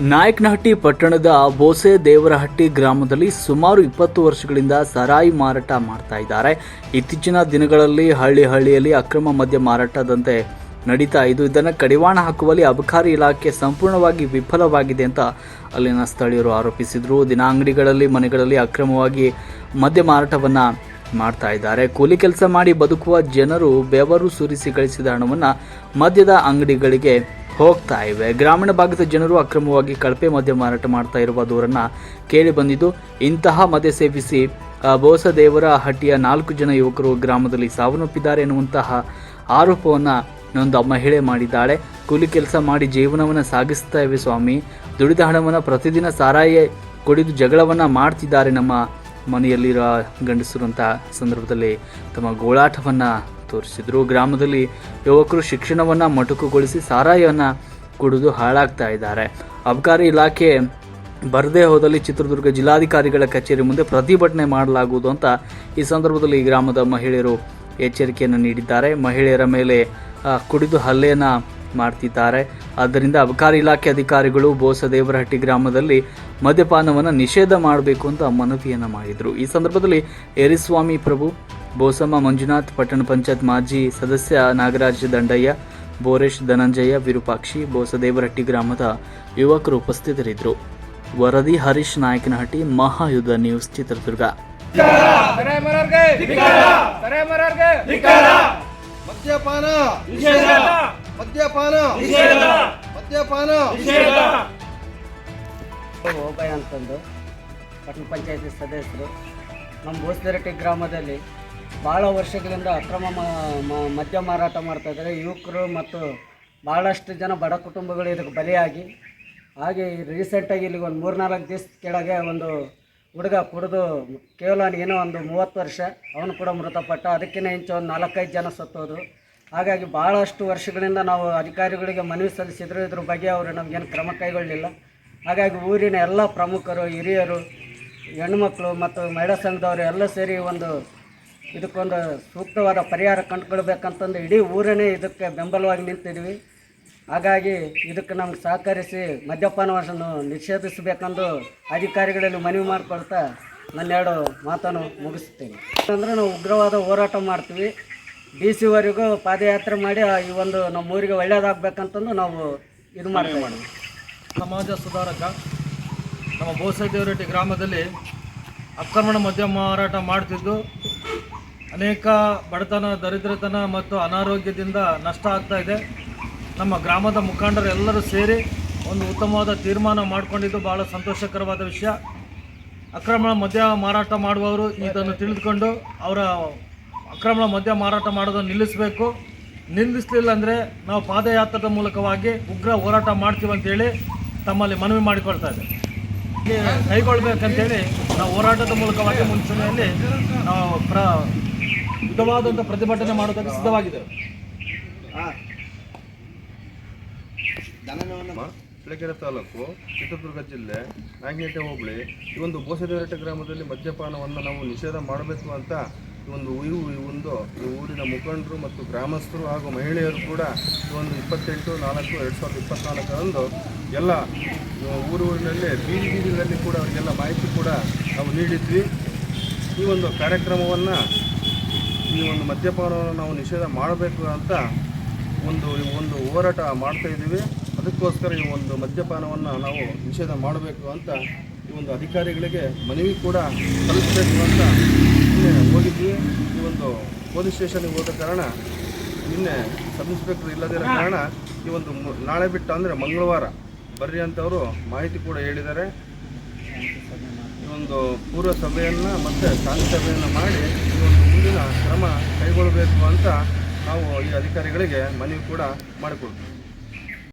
ನಾಯಕನಹಟ್ಟಿ ಪಟ್ಟಣದ ಬೋಸೆ ದೇವರಹಟ್ಟಿ ಗ್ರಾಮದಲ್ಲಿ ಸುಮಾರು ಇಪ್ಪತ್ತು ವರ್ಷಗಳಿಂದ ಸರಾಯಿ ಮಾರಾಟ ಮಾಡ್ತಾ ಇದ್ದಾರೆ. ಇತ್ತೀಚಿನ ದಿನಗಳಲ್ಲಿ ಹಳ್ಳಿ ಹಳ್ಳಿಯಲ್ಲಿ ಅಕ್ರಮ ಮದ್ಯ ಮಾರಾಟದಂತೆ ನಡೀತಾ ಇದು ಇದನ್ನು ಕಡಿವಾಣ ಹಾಕುವಲ್ಲಿ ಅಬಕಾರಿ ಇಲಾಖೆ ಸಂಪೂರ್ಣವಾಗಿ ವಿಫಲವಾಗಿದೆ ಅಂತ ಅಲ್ಲಿನ ಸ್ಥಳೀಯರು ಆರೋಪಿಸಿದರು. ದಿನ ಅಂಗಡಿಗಳಲ್ಲಿ, ಮನೆಗಳಲ್ಲಿ ಅಕ್ರಮವಾಗಿ ಮದ್ಯ ಮಾರಾಟವನ್ನು ಮಾಡ್ತಾ ಇದ್ದಾರೆ. ಕೂಲಿ ಕೆಲಸ ಮಾಡಿ ಬದುಕುವ ಜನರು ಬೆವರು ಸುರಿಸಿ ಗಳಿಸಿದ ಹಣವನ್ನು ಮದ್ಯದ ಅಂಗಡಿಗಳಿಗೆ ಹೋಗ್ತಾ ಇವೆ. ಗ್ರಾಮೀಣ ಭಾಗದ ಜನರು ಅಕ್ರಮವಾಗಿ ಕಳಪೆ ಮದ್ಯ ಮಾರಾಟ ಮಾಡ್ತಾ ಇರುವ ದೂರನ್ನ ಕೇಳಿ ಬಂದಿದ್ದು, ಇಂತಹ ಮದ್ಯ ಸೇವಿಸಿ ಬೋಸದೇವರ ಹಟ್ಟಿಯ ನಾಲ್ಕು ಜನ ಯುವಕರು ಗ್ರಾಮದಲ್ಲಿ ಸಾವನ್ನಪ್ಪಿದ್ದಾರೆ ಎನ್ನುವಂತಹ ಆರೋಪವನ್ನ ಒಂದು ಮಹಿಳೆ ಮಾಡಿದ್ದಾಳೆ. ಕೂಲಿ ಕೆಲಸ ಮಾಡಿ ಜೀವನವನ್ನು ಸಾಗಿಸ್ತಾ ಇವೆ ಸ್ವಾಮಿ. ದುಡಿದ ಹಣವನ್ನು ಪ್ರತಿದಿನ ಸಾರಾಯಿ ಕುಡಿದು ಜಗಳವನ್ನ ಮಾಡ್ತಿದ್ದಾರೆ ನಮ್ಮ ಮನೆಯಲ್ಲಿರೋ ಗಂಡಸರು ಅಂತ ಸಂದರ್ಭದಲ್ಲಿ ತಮ್ಮ ಗೋಳಾಟವನ್ನ ತೋರಿಸಿದ್ರು. ಗ್ರಾಮದಲ್ಲಿ ಯುವಕರು ಶಿಕ್ಷಣವನ್ನ ಮೊಟಕುಗೊಳಿಸಿ ಸಾರಾಯವನ್ನ ಕುಡಿದು ಹಾಳಾಗ್ತಾ ಇದ್ದಾರೆ. ಅಬಕಾರಿ ಇಲಾಖೆ ಬರದೇ ಹೋದಲ್ಲಿ ಚಿತ್ರದುರ್ಗ ಜಿಲ್ಲಾಧಿಕಾರಿಗಳ ಕಚೇರಿ ಮುಂದೆ ಪ್ರತಿಭಟನೆ ಮಾಡಲಾಗುವುದು ಅಂತ ಈ ಸಂದರ್ಭದಲ್ಲಿ ಗ್ರಾಮದ ಮಹಿಳೆಯರು ಎಚ್ಚರಿಕೆಯನ್ನು ನೀಡಿದ್ದಾರೆ. ಮಹಿಳೆಯರ ಮೇಲೆ ಕುಡಿದು ಹಲ್ಲೆಯನ್ನ ಮಾಡ್ತಿದ್ದಾರೆ. ಆದ್ದರಿಂದ ಅಬಕಾರಿ ಇಲಾಖೆ ಅಧಿಕಾರಿಗಳು ಬೋಸದೇವರಹಟ್ಟಿ ಗ್ರಾಮದಲ್ಲಿ ಮದ್ಯಪಾನವನ್ನು ನಿಷೇಧ ಮಾಡಬೇಕು ಅಂತ ಮನವಿಯನ್ನು ಮಾಡಿದರು. ಈ ಸಂದರ್ಭದಲ್ಲಿ ಏರಿಸ್ವಾಮಿ ಪ್ರಭು ಬೋಸಮ್ಮ ಮಂಜುನಾಥ್ ಪಟ್ಟಣ ಪಂಚಾಯತ್ ಮಾಜಿ ಸದಸ್ಯ ನಾಗರಾಜ್ ದಂಡಯ್ಯ ಬೋರೇಶ್ ಧನಂಜಯ ವಿರೂಪಾಕ್ಷಿ ಬೋಸದೇವರಹಟ್ಟಿ ಗ್ರಾಮದ ಯುವಕರು ಉಪಸ್ಥಿತರಿದ್ದರು. ವರದಿ ಹರೀಶ್ ನಾಯಕನಹಟ್ಟಿ ಮಹಾಯುದ್ಧ ನ್ಯೂಸ್ ಚಿತ್ರದುರ್ಗ. ಮದ್ಯಪಾನ? ಮದ್ಯಪಾನ. ಮದ್ಯಪಾನ. ಹೋಗಯ್ಯ ಅಂತಂದು ಪಟ್ಟಣ ಪಂಚಾಯತಿ ಸದಸ್ಯರು ನಮ್ಮ ಬೋಸ್ದರಟ್ಟಿ ಗ್ರಾಮದಲ್ಲಿ ಭಾಳ ವರ್ಷಗಳಿಂದ ಅಕ್ರಮ ಮದ್ಯ ಮಾರಾಟ ಮಾಡ್ತಾ ಇದ್ದಾರೆ. ಯುವಕರು ಮತ್ತು ಭಾಳಷ್ಟು ಜನ ಬಡ ಕುಟುಂಬಗಳು ಇದಕ್ಕೆ ಬಲಿಯಾಗಿ ಹಾಗೆ ರೀಸೆಂಟಾಗಿ ಇಲ್ಲಿಗೆ ಒಂದು ಮೂರ್ನಾಲ್ಕು ದಿವಸ ಕೆಳಗೆ ಒಂದು ಹುಡುಗ ಕುಡಿದು ಕೇವಲ ಏನೋ ಒಂದು ಮೂವತ್ತು ವರ್ಷ ಅವನು ಕೂಡ ಮೃತಪಟ್ಟ. ಅದಕ್ಕಿಂತ ಹೆಚ್ಚು ಒಂದು ನಾಲ್ಕೈದು ಜನ ಸತ್ತೋದು ಹಾಗಾಗಿ ಭಾಳಷ್ಟು ವರ್ಷಗಳಿಂದ ನಾವು ಅಧಿಕಾರಿಗಳಿಗೆ ಮನವಿ ಸಲ್ಲಿಸಿದ್ರು. ಇದ್ರ ಬಗ್ಗೆ ಅವರು ನಮಗೇನು ಕ್ರಮ ಕೈಗೊಳ್ಳಲಿಲ್ಲ ಹಾಗಾಗಿ ಊರಿನ ಎಲ್ಲ ಪ್ರಮುಖರು, ಹಿರಿಯರು, ಹೆಣ್ಮಕ್ಳು ಮತ್ತು ಮಹಿಳಾ ಸಂಘದವರು ಎಲ್ಲ ಸೇರಿ ಒಂದು ಇದಕ್ಕೊಂದು ಸೂಕ್ತವಾದ ಪರಿಹಾರ ಕಂಡುಕೊಳ್ಬೇಕಂತಂದು ಇಡೀ ಊರನ್ನೇ ಇದಕ್ಕೆ ಬೆಂಬಲವಾಗಿ ನಿಂತಿದ್ವಿ. ಹಾಗಾಗಿ ಇದಕ್ಕೆ ನಮ್ಗೆ ಸಹಕರಿಸಿ ಮದ್ಯಪಾನವನ್ನು ನಿಷೇಧಿಸಬೇಕೆಂದು ಅಧಿಕಾರಿಗಳಲ್ಲಿ ಮನವಿ ಮಾಡಿಕೊಳ್ತಾ ನನ್ನೆರಡು ಮಾತನ್ನು ಮುಗಿಸ್ತೀನಿ ಅಂದರೆ ನಾವು ಉಗ್ರವಾದ ಹೋರಾಟ ಮಾಡ್ತೀವಿ. ಡಿ ಸಿವರೆಗೂ ಪಾದಯಾತ್ರೆ ಮಾಡಿ ಈ ಒಂದು ನಮ್ಮ ಊರಿಗೆ ಒಳ್ಳೇದಾಗಬೇಕಂತಂದು ನಾವು ಇದು ಮಾಡ್ತೀವಿ ಸಮಾಜ ಸುಧಾರಕ ನಮ್ಮ ಬೋಸದೇವರಟ್ಟಿ ಗ್ರಾಮದಲ್ಲಿ ಅಕ್ರಮಣ ಮದ್ಯ ಮಾರಾಟ ಮಾಡ್ತಿದ್ದು. ಅನೇಕ ಬಡತನ ದರಿದ್ರತನ ಮತ್ತು ಅನಾರೋಗ್ಯದಿಂದ ನಷ್ಟ ಆಗ್ತಾ ಇದೆ. ನಮ್ಮ ಗ್ರಾಮದ ಮುಖಂಡರು ಎಲ್ಲರೂ ಸೇರಿ ಒಂದು ಉತ್ತಮವಾದ ತೀರ್ಮಾನ ಮಾಡಿಕೊಂಡಿದ್ದು ಭಾಳ ಸಂತೋಷಕರವಾದ ವಿಷಯ. ಅಕ್ರಮ ಮದ್ಯ ಮಾರಾಟ ಮಾಡುವವರು ಇದನ್ನು ತಿಳಿದುಕೊಂಡು ಅವರ ಅಕ್ರಮ ಮದ್ಯ ಮಾರಾಟ ಮಾಡೋದನ್ನು ನಿಲ್ಲಿಸಬೇಕು. ನಿಲ್ಲಿಸಲಿಲ್ಲ ಅಂದರೆ ನಾವು ಪಾದಯಾತ್ರದ ಮೂಲಕವಾಗಿ ಉಗ್ರ ಹೋರಾಟ ಮಾಡ್ತೀವಿ ಅಂತೇಳಿ ತಮ್ಮಲ್ಲಿ ಮನವಿ ಮಾಡಿಕೊಳ್ತಾ ಇದೆ ಹೀಗೆ ಕೈಗೊಳ್ಬೇಕಂತೇಳಿ ನಾವು ಹೋರಾಟದ ಮೂಲಕವಾಗಿ ಮುಂಚೂಣಿಯಲ್ಲಿ ನಾವು ಪ್ರ ವಿಧವಾದಂಥ ಪ್ರತಿಭಟನೆ ಮಾಡೋದಕ್ಕೆ ಸಿದ್ಧವಾಗಿದೆ ಚಳ್ಳಕೆರೆ ತಾಲೂಕು ಚಿತ್ರದುರ್ಗ ಜಿಲ್ಲೆ ನಾಗೇಟೆ ಹೋಬಳಿ ಈ ಒಂದು ಬೋಸದೇರಟ್ಟೆ ಗ್ರಾಮದಲ್ಲಿ ಮದ್ಯಪಾನವನ್ನು ನಾವು ನಿಷೇಧ ಮಾಡಬೇಕು ಅಂತ ಈ ಒಂದು ಇವು ಒಂದು, ಈ ಊರಿನ ಮುಖಂಡರು ಮತ್ತು ಗ್ರಾಮಸ್ಥರು ಹಾಗೂ ಮಹಿಳೆಯರು ಕೂಡ ಈ ಒಂದು ಇಪ್ಪತ್ತೆಂಟು, ನಾಲ್ಕು, ಎರಡು ಸಾವಿರದ ಇಪ್ಪತ್ತ್ನಾಲ್ಕರಂದು ಎಲ್ಲ ಊರೂರಿನಲ್ಲಿ ಬೀದಿ ಬೀದಿಗಳಲ್ಲಿ ಕೂಡ ಅವರಿಗೆಲ್ಲ ಮಾಹಿತಿ ಕೂಡ ನಾವು ನೀಡಿದ್ವಿ. ಈ ಒಂದು ಕಾರ್ಯಕ್ರಮವನ್ನು ಈ ಒಂದು ಮದ್ಯಪಾನವನ್ನು ನಾವು ನಿಷೇಧ ಮಾಡಬೇಕು ಅಂತ ಒಂದು ಒಂದು ಹೋರಾಟ ಮಾಡ್ತಾ ಇದ್ದೀವಿ. ಅದಕ್ಕೋಸ್ಕರ ಈ ಒಂದು ಮದ್ಯಪಾನವನ್ನು ನಾವು ನಿಷೇಧ ಮಾಡಬೇಕು ಅಂತ ಈ ಒಂದು ಅಧಿಕಾರಿಗಳಿಗೆ ಮನವಿ ಕೂಡ ಸಲ್ಲಿಸಬೇಕು ಅಂತ ನಿನ್ನೆ ಹೋಗಿದ್ವಿ. ಈ ಒಂದು ಪೊಲೀಸ್ ಸ್ಟೇಷನ್ಗೆ ಹೋದ ಕಾರಣ, ನಿನ್ನೆ ಸಬ್ ಇನ್ಸ್ಪೆಕ್ಟರ್ ಇಲ್ಲದಿರೋ ಕಾರಣ ಈ ಒಂದು ನಾಳೆ ಬಿಟ್ಟು ಅಂದರೆ ಮಂಗಳವಾರ ಬರ್ರಿ ಅಂತವರು ಮಾಹಿತಿ ಕೂಡ ಹೇಳಿದ್ದಾರೆ. ಈ ಒಂದು ಪೂರ್ವ ಸಭೆಯನ್ನು ಮತ್ತು ಶಾಂತಿ ಸಭೆಯನ್ನು ಮಾಡಿ ಈ ಒಂದು ಮುಂದಿನ ಕ್ರಮ ಕೈಗೊಳ್ಳಬೇಕು ಅಂತ ನಾವು ಈ ಅಧಿಕಾರಿಗಳಿಗೆ ಮನವಿ ಕೂಡ ಮಾಡಿಕೊಡ್ತೀವಿ.